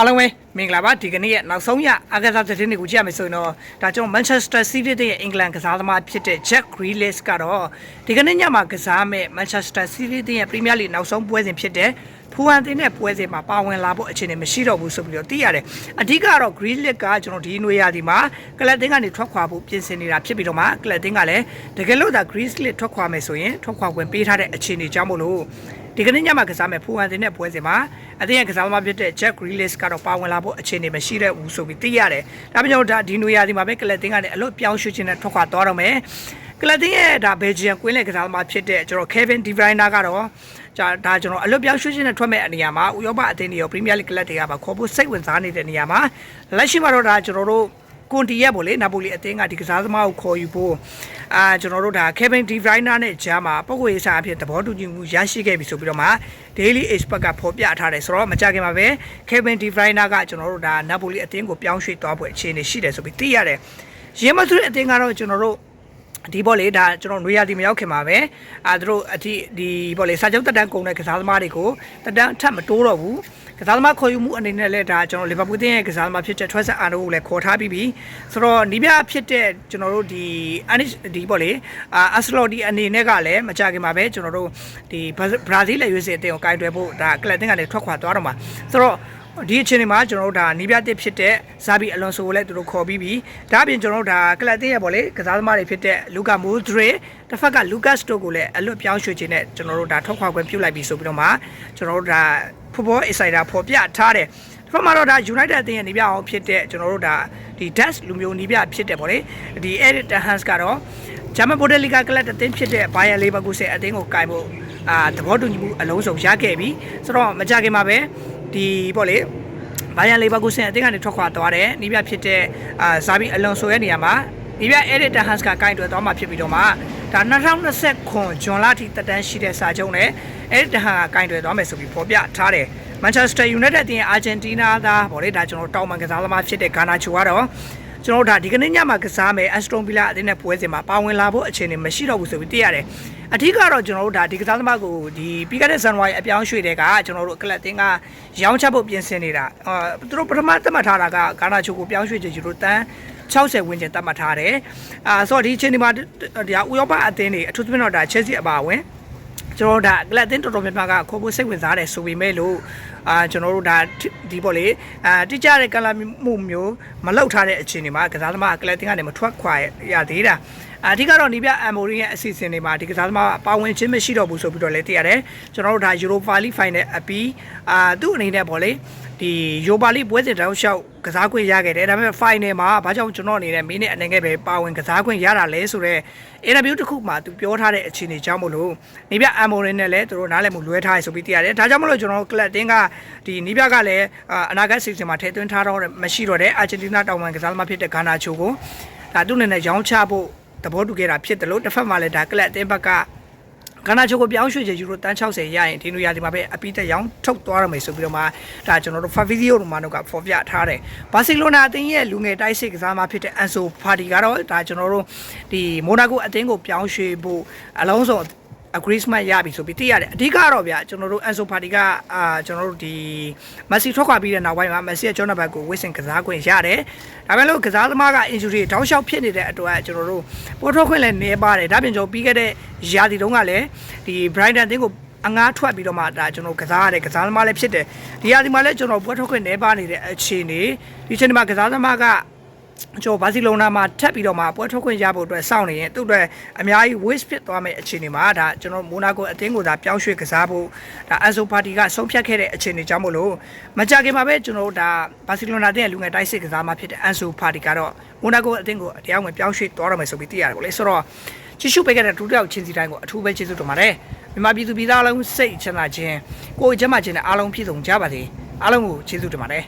အားလုံးပဲမင်္ဂလာပါဒီကနေ့ရဲ့နောက်ဆုံးရအကစားသတင်းတွေကိုကြည့်ရမယ်ဆိုရင်တော့ဒါကျွန်တော် Manchester City ရဲ့အင်္ဂလန်ကစားသမားဖြစ်တဲ့ Jack Grealish ကတော့ဒီကနေ့ညမှာကစားမဲ့ Manchester City ရဲ့ Premier League နောက်ဆုံးပွဲစဉ်ဖြစ်တဲ့ဖူဟန်တင်တဲ့ပွဲစဉ်မှာပါဝင်လာဖို့အခြေအနေမရှိတော့ဘူးဆိုပြီးတော့သိရတယ်အဓိကတော့ Grealish ကကျွန်တော်ဒီနွေရာသီမှာကလပ်တင်ကနေထွက်ခွာဖို့ပြင်ဆင်နေတာဖြစ်ပြီးတော့မှကလပ်တင်ကလည်းတကယ်လို့ဒါ Grealish ထွက်ခွာမယ်ဆိုရင်ထွက်ခွာခွင့်ပေးထားတဲ့အခြေအနေကြောင့်မို့လို့ ဒီကနေ့ညမှာကစားမဲ့ဖူဟန်တင်တဲ့ပွဲစဉ်မှာအသင်းရဲ့ကစားသမားဖြစ်တဲ့ Jack Grealish ကတော့ပါဝင်လာဖို့အခြေအနေမရှိတဲ့ဘူးဆိုပြီးသိရတယ်။ဒါကြောင့်ဒါဒီနွေရာသီမှာပဲကလပ်တင်ကနေအလွတ်ပြောင်းရွှေ့ခြင်းနဲ့ထွက်ခွာသွားတော့မယ်။ကလပ်တင်ရဲ့ဒါဘယ်ဂျီယန်ကွင်းလေကစားသမားဖြစ်တဲ့ကျွန်တော် Kevin De Bruyne ကတော့ဒါဒါကျွန်တော်အလွတ်ပြောင်းရွှေ့ခြင်းနဲ့ထွက်မဲ့အနေရာမှာဥရောပအသင်းတွေရော Premier League ကလပ်တွေကပါခေါ်ဖို့စိတ်ဝင်စားနေတဲ့နေရာမှာလက်ရှိမှာတော့ဒါကျွန်တော်တို့ ကွန်တီရက်ပေါ့လေနာပိုလီအသင်းကဒီကစားသမားကိုခေါ်ယူဖို့အာကျွန်တော်တို့ဒါ Kevin De Bruyne နဲ့ဂျာမှာပုံကိုရေးစားအဖြစ်သဘောတူညီမှုရရှိခဲ့ပြီဆိုပြီးတော့မှ Daily Expert ကဖော်ပြထားတယ်ဆိုတော့မကြခင်မှာပဲ Kevin De Bruyne ကကျွန်တော်တို့ဒါနာပိုလီအသင်းကိုပြောင်းရွှေ့သွားဖို့အခြေအနေရှိတယ်ဆိုပြီးသိရတယ်။ရင်းမသူအသင်းကတော့ကျွန်တော်တို့ဒီဘောလေဒါကျွန်တော်နွေရာသီမရောက်ခင်မှာပဲအာသူတို့အထိဒီဘောလေစာချုပ်တက်တန်းကုန်တဲ့ကစားသမားတွေကိုတက်တန်းအထက်မတိုးတော့ဘူး ကစားသမားခေါ်ယူမှုအနေနဲ့လည်းဒါကျွန်တော်လီဗာပူးတင်းရဲ့ကစားသမားဖြစ်တဲ့ Trent Arnold ကိုလည်းခေါ်ထားပြီးပြီဆိုတော့နီးပြဖြစ်တဲ့ကျွန်တော်တို့ဒီအန်ဒီဘောလေအာအစလော်ဒီအနေနဲ့ကလည်းမကြခင်မှာပဲကျွန်တော်တို့ဒီဘရာဇီးလက်ရွေးစင်အသင်းကိုကင်တွယ်ဖို့ဒါကလပ်တင်ကလည်းထွက်ခွာသွားတော့မှာဆိုတော့ဒီအချိန်မှာကျွန်တော်တို့ဒါနီးပြတစ်ဖြစ်တဲ့ဇာဘီအလွန်ဆိုကိုလည်းသူတို့ခေါ်ပြီးပြီဒါအပြင်ကျွန်တော်တို့ဒါကလပ်တင်ရဲ့ပေါ့လေကစားသမားတွေဖြစ်တဲ့လူကာမိုဒရီတစ်ဖက်ကလူကတ်စတိုကိုလည်းအလွတ်ပြောင်းရွှေ့ခြင်းနဲ့ကျွန်တော်တို့ဒါထွက်ခွာခွင့်ပြုလိုက်ပြီဆိုပြီးတော့မှကျွန်တော်တို့ဒါ Football Insider ဖော်ပြထားတယ်ဒီဘက်မှာတော့ဒါ United အသင်းရဲ့နေပြအောင်ဖြစ်တဲ့ကျွန်တော်တို့ဒါဒီ Dutch လူမျိုးနေပြဖြစ်တဲ့ပေါ့လေဒီ Eric Ten Hag ကတော့ဂျာမန်ဘိုဒယ်လီဂါကလပ်အသင်းဖြစ်တဲ့ Bayer Leverkusen အသင်းကိုကင်ဖို့အာသဘောတူညီမှုအလုံးစုံရခဲ့ပြီဆိုတော့မကြခင်မှာပဲဒီပေါ့လေဘိုင်ယန်လေဗာကူဆင်အသင်းကနေထွက်ခွာသွားတယ်။နီးပြဖြစ်တဲ့အာဇာဘီအလွန်ဆိုရဲ့နေရာမှာနီးပြအဲ့ဒီတဟန်စကကိုင်းတွယ်သွားမှဖြစ်ပြီးတော့မှ ဒါ2020ခွန်ဂျွန်လထိတက်တန်းရှိတဲ့စာချုပ်နဲ့အဲ့ဒီတဟန်ကကိုင်းတွယ်သွားမယ်ဆိုပြီးဖော်ပြထားတယ်။ Manchester United အသင်းအာဂျင်တီးနားသားဗောလေဒါကျွန်တော်တောင်မန်ကစားသမားဖြစ်တဲ့ဂါနာချိုကတော့ ကျွန်တော်တို့ဒါဒီကနေ့ညမှာကစားမယ် Aston Villa အသင်းနဲ့ပွဲစဉ်မှာပါဝင်လာဖို့အခြေအနေမရှိတော့ဘူးဆိုပြီးသိရတယ်။အထူးကတော့ကျွန်တော်တို့ဒါဒီကစားသမားကိုဒီပြီးခဲ့တဲ့ဇန်နဝါရီအပြောင်းရွှေ့တဲ့ကကျွန်တော်တို့ကလပ်တင်းကရောင်းချဖို့ပြင်ဆင်နေတာအာသူတို့ပထမသတ်မှတ်ထားတာကဂါနာချိုကိုပြောင်းရွှေ့ချင်သူတို့တန်း60ဝန်းကျင်သတ်မှတ်ထားတယ်။အာဆိုတော့ဒီအချိန်ဒီမှာဒီဥရောပအသင်းတွေအထူးသဖြင့်တော့ဒါ Chelsea အပါအဝင် ကျွန်တော်တို့ဒါကလပ်တင်တော်တော်များများကခေါ်ဖို့စိတ်ဝင်စားတယ်ဆိုပေမဲ့လို့အာကျွန်တော်တို့ဒါဒီပေါ့လေအာတိကျတဲ့ကလပ်မှုမျိုးမလောက်ထားတဲ့အခြေအနေမှာကစားသမားကလပ်တင်ကနေမထွက်ခွာရသေးတာအဓိကတော့နီးပြအမိုရီရဲ့အစီအစဉ်တွေမှာဒီကစားသမားပါဝင်ခြင်းမရှိတော့ဘူးဆိုပြီးတော့လည်းသိရတယ်ကျွန်တော်တို့ဒါ Europa League Final အပြီးအာသူ့အနေနဲ့ပေါ့လေ ဒီ Europa League ပွဲစဉ်တောင်လျှောက်ကစားခွင့်ရခဲ့တယ်ဒါပေမဲ့ final မှာဘာကြောင့်ကျွန်တော်အနေနဲ့မင်းနဲ့အနေနဲ့ပဲပါဝင်ကစားခွင့်ရတာလဲဆိုတော့ interview တစ်ခုမှာသူပြောထားတဲ့အခြေအနေကြောင့်မလို့နီးပြအမိုရီနဲ့လည်းသူတို့နားလည်မှုလွဲထားရဆိုပြီးသိရတယ်ဒါကြောင့်မလို့ကျွန်တော်ကလပ်တင်းကဒီနီးပြကလည်းအနာဂတ်စီစဉ်မှာထည့်သွင်းထားတော့မရှိတော့တဲ့အာဂျင်တီးနားတောင်ပိုင်းကစားသမားဖြစ်တဲ့ဂါနာချိုကိုဒါသူ့အနေနဲ့ရောင်းချဖို့သဘောတူခဲ့တာဖြစ်တယ်လို့တစ်ဖက်မှာလည်းဒါကလပ်အသင်းဘက်က ကနာချိုကိုပြောင်းရွှေ့ချေယူရိုတန်း60ရရင်ဒီလိုရာဒီမှာပဲအပိတက်ရောင်းထုတ်သွားရမယ်ဆိုပြီးတော့မှဒါကျွန်တော်တို့ Fabrizio Romano ကဖော်ပြထားတယ်။ဘာစီလိုနာအသင်းရဲ့လူငယ်တိုက်စစ်ကစားမဖြစ်တဲ့ Ansu Fati ကတော့ဒါကျွန်တော်တို့ဒီမိုနာကိုအသင်းကိုပြောင်းရွှေ့ဖို့အလုံးစုံ agreement ရပြီဆိုပြီးသိရတယ်အဓိကတော့ဗျာကျွန်တော်တို့ Ansu Fati ကအာကျွန်တော်တို့ဒီ Messi ထွက်ခွာပြီးတဲ့နောက်ပိုင်းမှာ Messi ရဲ့ John Navas ကိုဝစ်စင်ကစားခွင့်ရတယ်ဒါပေမဲ့လို့ကစားသမားက injury တောက်လျှောက်ဖြစ်နေတဲ့အတွက်ကျွန်တော်တို့ပို့ထွက်ခွင့်လည်းနေပါတယ်ဒါပြင်ကျွန်တော်ပြီးခဲ့တဲ့ရာသီတုန်းကလည်းဒီ Brighton အသင်းကိုအငားထွက်ပြီးတော့မှဒါကျွန်တော်ကစားရတဲ့ကစားသမားလည်းဖြစ်တယ်ဒီရာသီမှာလည်းကျွန်တော်ပွဲထွက်ခွင့်နေပါနေတဲ့အခြေအနေဒီအချိန်မှာကစားသမားက ကျွန်တော်ဘာစီလိုနာမှာထပ်ပြီးတော့မှပွဲထွက်ခွင့်ရဖို့အတွက်စောင့်နေရင်သူ့အတွက်အများကြီး waste ဖြစ်သွားမယ့်အခြေအနေမှာဒါကျွန်တော်မိုနာကိုအသင်းကိုသာပြောင်းရွှေ့ကစားဖို့ဒါအန်ဆိုပါတီကဆုံးဖြတ်ခဲ့တဲ့အခြေအနေကြောင့်မို့လို့မကြခင်မှာပဲကျွန်တော်ဒါဘာစီလိုနာတဲ့လူငယ်တိုက်စစ်ကစားမှဖြစ်တဲ့အန်ဆိုပါတီကတော့မိုနာကိုအသင်းကိုတရားဝင်ပြောင်းရွှေ့သွားရမယ်ဆိုပြီးသိရတယ်ပေါ့လေဆိုတော့ကြည့်ရှုပေးခဲ့တဲ့ဒုတိယချင်းစီတိုင်းကိုအထူးပဲကျေးဇူးတင်ပါတယ်မြန်မာပြည်သူပြည်သားအလုံးစိတ်ချမ်းသာခြင်းကိုယ်ကျန်းမာခြင်းနဲ့အားလုံးပြည့်စုံကြပါစေအားလုံးကိုကျေးဇူးတင်ပါတယ်